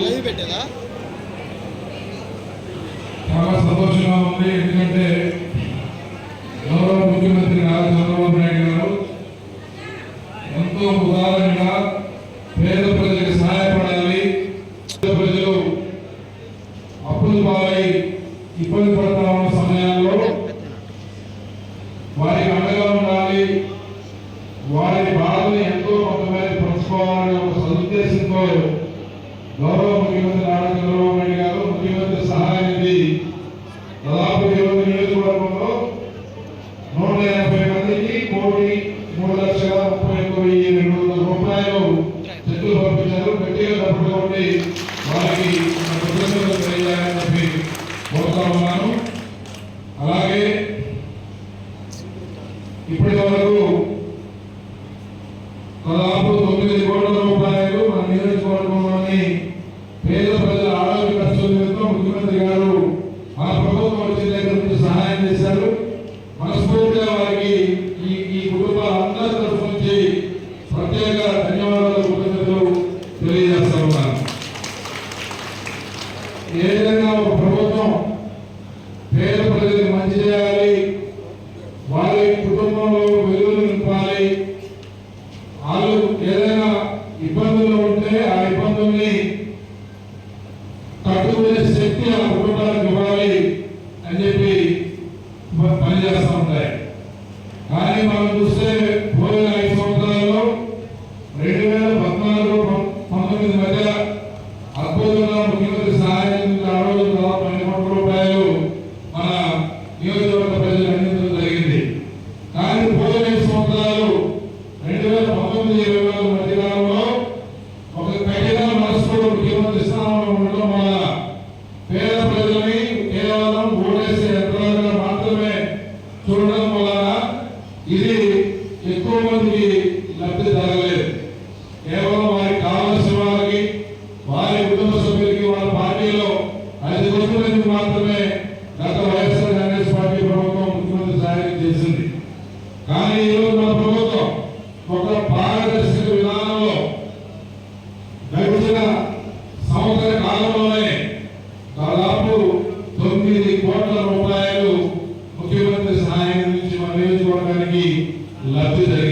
Live పెట్టేదా? చాలా సంతోషంగా ఉంది. ఎందుకంటే గౌరవ ముఖ్యమంత్రి నారా చంద్రబాబు నాయుడు గారు ఎంతో ఉదారంగా పేద ప్రజలకు సహాయపడాలి. పేద ప్రజలు అప్పులు పాలై ఇబ్బంది పడతా ఉన్న సమయాల్లో వారికి అండగా ఉండాలి. వారి బాధను ఎంతో కొంతమంది పంచుకోవాలనే ఒక సదుద్దేశంతో గౌరవ ముఖ్యమంత్రి నారా చంద్రబాబు నాయుడు గారు ముఖ్యమంత్రి సహాయ నిధి దాదాపు ఇరవై నియోజకవర్గంలో నూట యాభై మందికి కోటి మూడు లక్షల ముప్పై ఒక్క వెయ్యి రెండు వందల రూపాయలు పంపించారు. గట్టిగా తప్పకుండా వారికి కృతజ్ఞతలు తెలియాలని చెప్పి కోరుతా ఉన్నాను. అలాగే ఇప్పటి వరకు దాదాపు తొమ్మిది కోట్ల రూపాయలు మన నియోజకవర్గంలోని పేద ప్రజల ఆరోగ్య ఖర్చుల నిమిత్తం ముఖ్యమంత్రి గారు మన ప్రభుత్వం వచ్చిన దగ్గర నుంచి సహాయం చేశారు. మనస్ఫూర్తిగా వారికి ఈ ఈ కుటుంబాలందరి తరఫు నుంచి ప్రత్యేక ధన్యవాదాలు కృతజ్ఞతలు తెలియజేస్తా ఉన్నాను. ఏదైనా ఒక ప్రభుత్వం పేద ప్రజలకు మంచి చేయాలి వారి కుటుంబంలో వెలుగులు నింపాలి వాళ్ళు ఏదైనా తట్టుకునే శక్తి ఆ కుటుంబానికి ఇవ్వాలి అని చెప్పి ప- పనిచేస్తూ ఉంటాయి. కానీ మనం చూస్తే పోయిన ఐదు సంవత్సరాల్లో రెండు వేల పద్నాలుగు పం- పంతొమ్మిది మధ్య అద్భుతంగా ముఖ్యమంత్రి సహాయం ఆ దాదాపు పన్నెండు కోట్ల రూపాయలు మన నియోజకవర్గ ప్రజలు అందించడం జరిగింది. కానీ పోయిన ఐదు సంవత్సరాలు రెండు వేల పంతొమ్మిది ఇరవై నాలుగు మధ్య పారదర్శక విధానంలో గడిచిన సంవత్సర తొమ్మిది కోట్ల రూపాయలు ముఖ్యమంత్రి సహాయం నుంచి లబ్ధి జరిగింది.